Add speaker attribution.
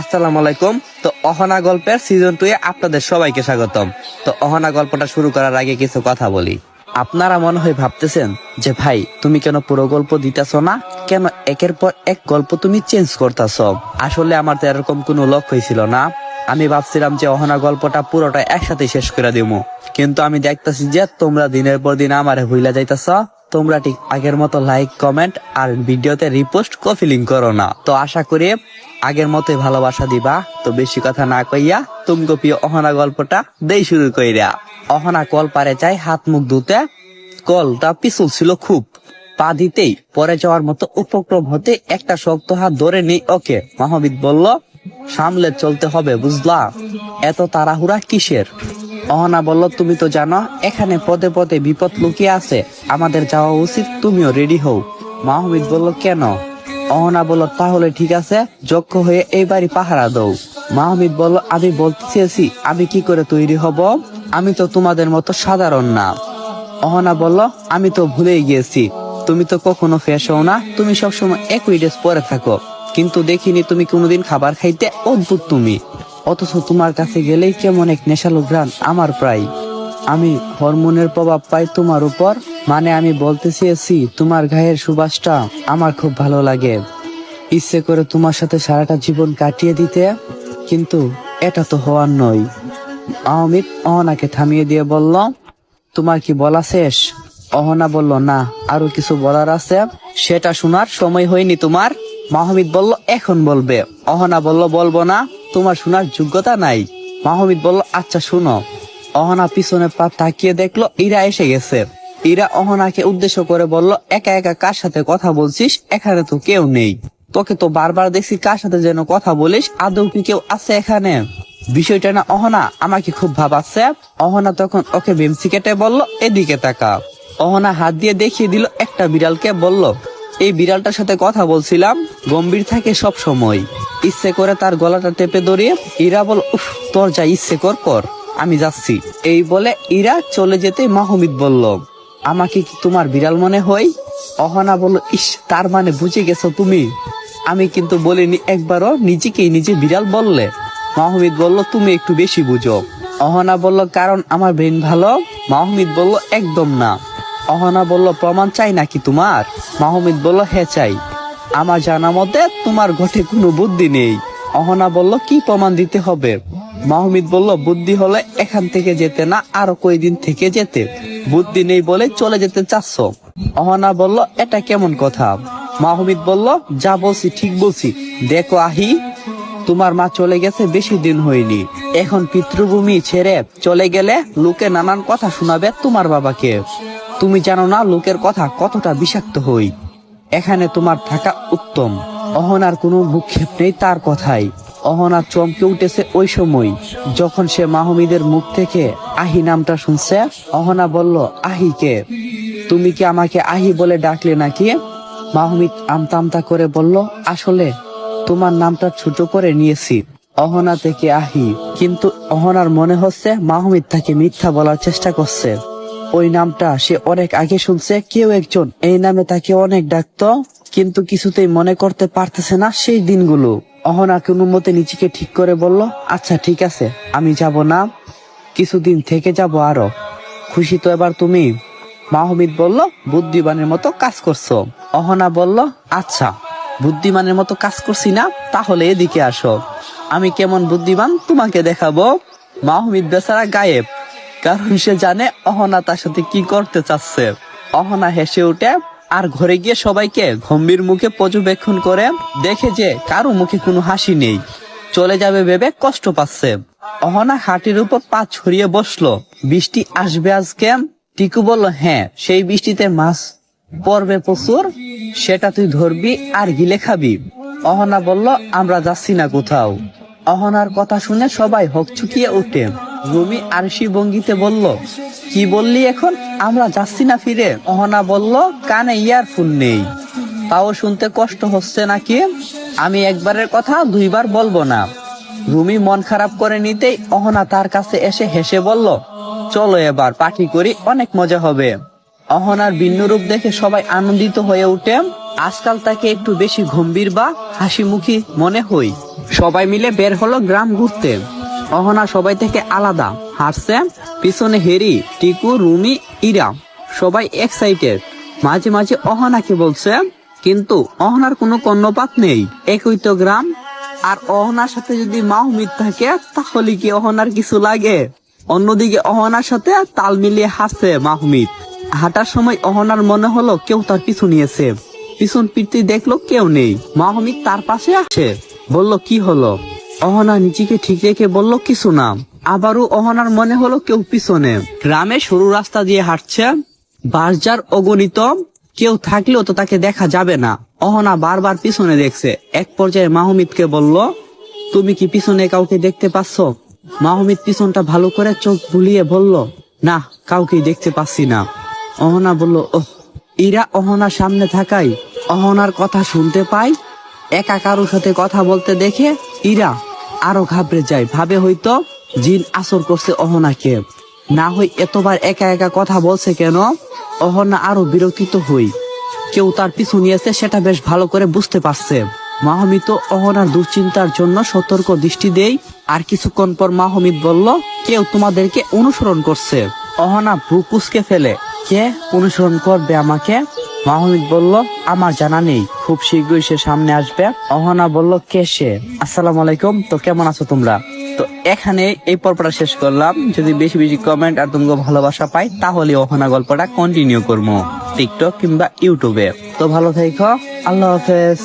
Speaker 1: আসসালামু আলাইকুম। তো অহনা গল্পের সিজন টু এ আপনাদের সবাইকে স্বাগতম। তো অহনা গল্পটা শুরু করার আগে কিছু কথা বলি। আপনারা মনে হয় ভাবতেছেন যে, ভাই, তুমি কেন পুরো গল্প দিতেছ না? কেন একের পর এক গল্প তুমি চেঞ্জ করতেছ? আসলে আমার তো এরকম কোনো লক্ষ্যই ছিল না। আমি ভাবছিলাম যে, অহনা গল্পটা পুরোটা একসাথে শেষ করে দিব কিন্তু আমি দেখতেছি যে, তোমরা দিনের পর দিন আমারে ভুইলা যাইতেছ। তোমরা ঠিক আগের মতো লাইক কমেন্ট আর ভিডিওতে রিপোস্ট কফিলিং করো না। তো আশা করি আগের মতোই ভালোবাসা দিবা। তো বেশি কথা না কইয়া তুমি প্রিয় অহনা গল্পটা দেই শুরু কইরা। অহনা কল পারে চাই হাত মুখ ধুতে। কলটা পিছল ছিল খুব। পা দিতেই পরে যাওয়ার মতো উপক্রম হতে একটা শক্ত হাত ধরে নেই, ওকে, মহাবিদ বলল, সামলে চলতে হবে, বুঝলা? এত তাড়াহুড়া কিসের? অহনা বলল, তুমি তো জানো, এখানে পদে পদে বিপদ লুকিয়ে আছে। আমাদের যাওয়া উচিত, তুমিও রেডি হও। মাহমিদ বলল, কেন? অহনা বলল, তাহলে ঠিক আছে যক্ষ হয়ে এই বাড়ি পাহারা দৌ মাহমিদ বলল, আমি বলতে চেয়েছি, আমি কি করে তৈরি হব? আমি তো তোমাদের মতো সাধারণ না। অহনা বলল, আমি তো ভুলেই গিয়েছি। তুমি তো কখনো ফ্রেশ হও না, তুমি সবসময় একই ড্রেস পরে থাকো। কিন্তু দেখিনি তুমি কোনোদিন খাবার খাইতে অদ্ভুত তুমি। অথচ তোমার কাছে গেলেই কেমন এক নেশালো ঘ্রাণ আমার প্রায়। আমি হরমোনের প্রভাব পাই তোমার উপর মানে আমি বলতে চেয়েছি তোমার গায়ের সুবাসটা আমার খুব ভালো লাগে। ইচ্ছে করে তোমার সাথে সারাটা জীবন কাটিয়ে দিতে, কিন্তু এটা তো হওয়ার নয়। আহমিদ অহনাকে থামিয়ে দিয়ে বলল, তোমার কি বলা শেষ? অহনা বলল, না, আরও কিছু বলার আছে, সেটা শোনার সময় হয়নি তোমার। মাহমিদ বলল, এখন বলবে। অহনা বলল, বলব না। তোমার শোনার যোগ্যতা নাই। মাহমিদ বলল আচ্ছা শুনো। অহনা পিছনে পা তাকিয়ে দেখল, ইরা এসে গেছে। ইরা অহনাকে উদ্দেশ্য করে বলল, একা একা কার সাথে কথা বলছিস? এখানে তো কেউ নেই। তোকে তো বারবার দেখছি, কার সাথে যেন কথা বলিস? আদৌ কি কেউ আছে এখানে? বিষয়টা না, অহনা আমাকে খুব ভাবাচ্ছে। অহনা তখন ওকে বেমসি কেটে বলল, এদিকে তাকা। অহনা হাত দিয়ে দেখিয়ে দিল, একটা বিড়ালকে বলল এই বিড়ালটার সাথে কথা বলছিলাম, গম্ভীর থাকে সব সময়। ইচ্ছে করে তার গলাটা টেপে ধরিয়ে, ইরা বল, উফ, তোর যা ইচ্ছে কর কর, আমি যাচ্ছি। এই বলে ইরা চলে যেতে মাহমিদ বলল, আমাকে কি তোমার বিড়াল মনে হয়? অহনা বলল, ইস, তার মানে বুঝে গেছো তুমি। আমি কিন্তু বলিনি, একবারও নিজেকেই নিজে বিড়াল বললে। মাহমিদ বলল, তুমি একটু বেশি বুঝো। অহনা বলল, কারণ আমার ব্রেন ভালো। মাহমিদ বলল, একদম না। অহনা বলল, প্রমাণ চাই নাকি তোমার? মাহমিদ বলল হ্যাঁ চাই। আমার জানা মতে তোমার ঘটে কোনো বুদ্ধি নেই। অহনা বলল, কি প্রমাণ দিতে হবে? মাহমিদ বলল, বুদ্ধি হলে এখান থেকে যেতে না, আরও কয়দিন থেকে যেতে। বুদ্ধি নেই বলে চলে যেতে চাচ্ছ। অহনা বলল, এটা কেমন কথা? মাহমিদ বলল, যা বলছি ঠিক বলছি। দেখো আহি, তোমার মা চলে গেছে বেশি দিন হয়নি। এখন পিতৃভূমি ছেড়ে চলে গেলে লোকে নানান কথা শোনাবে তোমার বাবাকে। তুমি জানো না লোকের কথা কতটা বিষাক্ত হই? এখানে তোমার থাকা উত্তম। অহনার কোনো ভূক্ষেপ নেই তার কথাই। অহনা চমকে উঠেছে ওই সময়, যখন সে মাহমিদের মুখ থেকে আহি নামটা শুনছে। অহনা বলল আহিকে তুমি কি আমাকে আহি বলে ডাকলে নাকি? মাহমিদ আমতা আমতা করে বলল, আসলে তোমার নামটা ছোট করে নিয়েছি। অহনা থেকে আহি। কিন্তু অহনার মনে হচ্ছে মাহমিদ তাকে মিথ্যা বলার চেষ্টা করছে। ওই নামটা সে অনেক আগে শুনছে, কেউ একজন। এই নামে তাকে অনেক ডাকতো, কিন্তু কিছুতেই মনে করতে পারতেছে না সেই দিনগুলো। অহনা কোনো মতে নিজেকে ঠিক করে বলল আচ্ছা ঠিক আছে, আমি যাব না। কিছুদিন থেকে যাব আরও। খুশি তো এবার তুমি? মাহমিদ বলল, বুদ্ধিমানের মতো কাজ করছ। অহনা বলল আচ্ছা বুদ্ধিমানের মতো কাজ করছি না, তাহলে এদিকে আসো। আমি কেমন বুদ্ধিমান তোমাকে দেখাবো? মাহমিদ বেচারা গায়েব। কারণ সে জানে অহনা তার সাথে কি করতে চাচ্ছে। অহনা হেসে উঠে আর ঘরে গিয়ে সবাইকে গম্ভীর মুখে পর্যবেক্ষণ করে দেখে যে কারও মুখে কোনো হাসি নেই। চলে যাবে ভেবে কষ্ট পাচ্ছে। অহনা হাটির উপর পা ছড়িয়ে বসল। বৃষ্টি আসবে আজকে? টিকু বলল হ্যাঁ সেই বৃষ্টিতে মাছ পড়বে প্রচুর। সেটা তুই ধরবি আর গিলে খাবি। অহনা বলল, আমরা যাচ্ছি না কোথাও। অহনার কথা শুনে সবাই হকচুকিয়ে ওঠে। রুমি আরশি ভঙ্গিতে বলল, কি বললি এখন? আমরা যাচ্ছি না ফিরে। অহনা বলল, কানে ইয়ারফোন নেই। তাও শুনতে কষ্ট হচ্ছে নাকি? আমি একবারের কথা দুইবার বলব না। রুমি মন খারাপ করে নিতেই অহনা তার কাছে এসে হেসে বলল, চলো এবার, পার্টি করি, অনেক মজা হবে। অহনার ভিন্ন রূপ দেখে সবাই আনন্দিত হয়ে উঠে, আজকাল তাকে একটু বেশি গম্ভীর বা হাসি মুখী মনে হই। সবাই মিলে বের হলো গ্রাম ঘুরতে। অহনা সবাই থেকে আলাদা। হাসছে পিছনে হেরি, টিকু, রুমি, ইরা, সবাই এক্সাইটেড মাঝে মাঝে অহনাকে বলছে, কিন্তু অহনার কোনো কর্ণপাত নেই। একই তো গ্রাম। আর অহনার সাথে যদি মাহমিদ থাকে, তাহলে কি অহনার কিছু লাগে? অন্যদিকে অহনার সাথে তাল মিলিয়ে হাসছে মাহমিদ হাঁটার সময় অহনার মনে হলো কেউ তার পিছু নিয়েছে। পিছন ফিরতে দেখল কেউ নেই। মাহমিদ তার পাশে আছে বলল, কি হলো? অহনা নিজেকে ঠিক রেখে বলল, কিছু না। আবারও অহনার মনে হলো কেউ পিছনে। গ্রামে সরু রাস্তা দিয়ে হাঁটছে। বাসজার অগণিত। কেউ থাকলেও তো তাকে দেখা যাবে না। অহনা বারবার পিছনে দেখছে। এক পর্যায়ে মাহমিদকে বলল, তুমি কি পিছনে কাউকে দেখতে পাচ্ছ? মাহমিদ পিছনটা ভালো করে চোখ বুলিয়ে বলল, না কাউকে দেখতে পাচ্ছি না। অহনা বলল, ওহ, ইরা অহনার সামনে থাকাই অহনার কথা শুনতে পাই। একা কারোর সাথে কথা বলতে দেখে ইরা আরও ঘাবড়ে যায়। ভাবে হয়তো জিন আসর করছে অহনাকে। না হই এতবার একা একা কথা বলছে কেন? অহনা আরও বিরক্তিত হই। কেউ তার পিছু নিয়েছে, সেটা বেশ ভালো করে বুঝতে পারছে। মাহমিদ তো অহনার দুশ্চিন্তার জন্য সতর্ক দৃষ্টি দেই। আর কিছুক্ষণ পর মাহমিদ বলল, কেউ তোমাদেরকে অনুসরণ করছে। অহনা ভ্রু কুচকে ফেলে, কে অনুসরণ করবে আমাকে? মাহমিদ বলল, আমার জানা নেই। খুব শীঘ্রই সে সামনে আসবে। অহনা বলল, কে সে? আসসালাম আলাইকুম। তো কেমন আছো তোমরা? তো এখানে এই পর্বটা শেষ করলাম। যদি বেশি বেশি কমেন্ট আর তোমাকে ভালোবাসা পাই, তাহলে অহনা গল্পটা কন্টিনিউ করব টিকটক কিংবা ইউটিউবে তো ভালো থেকো। আল্লাহ হাফেজ।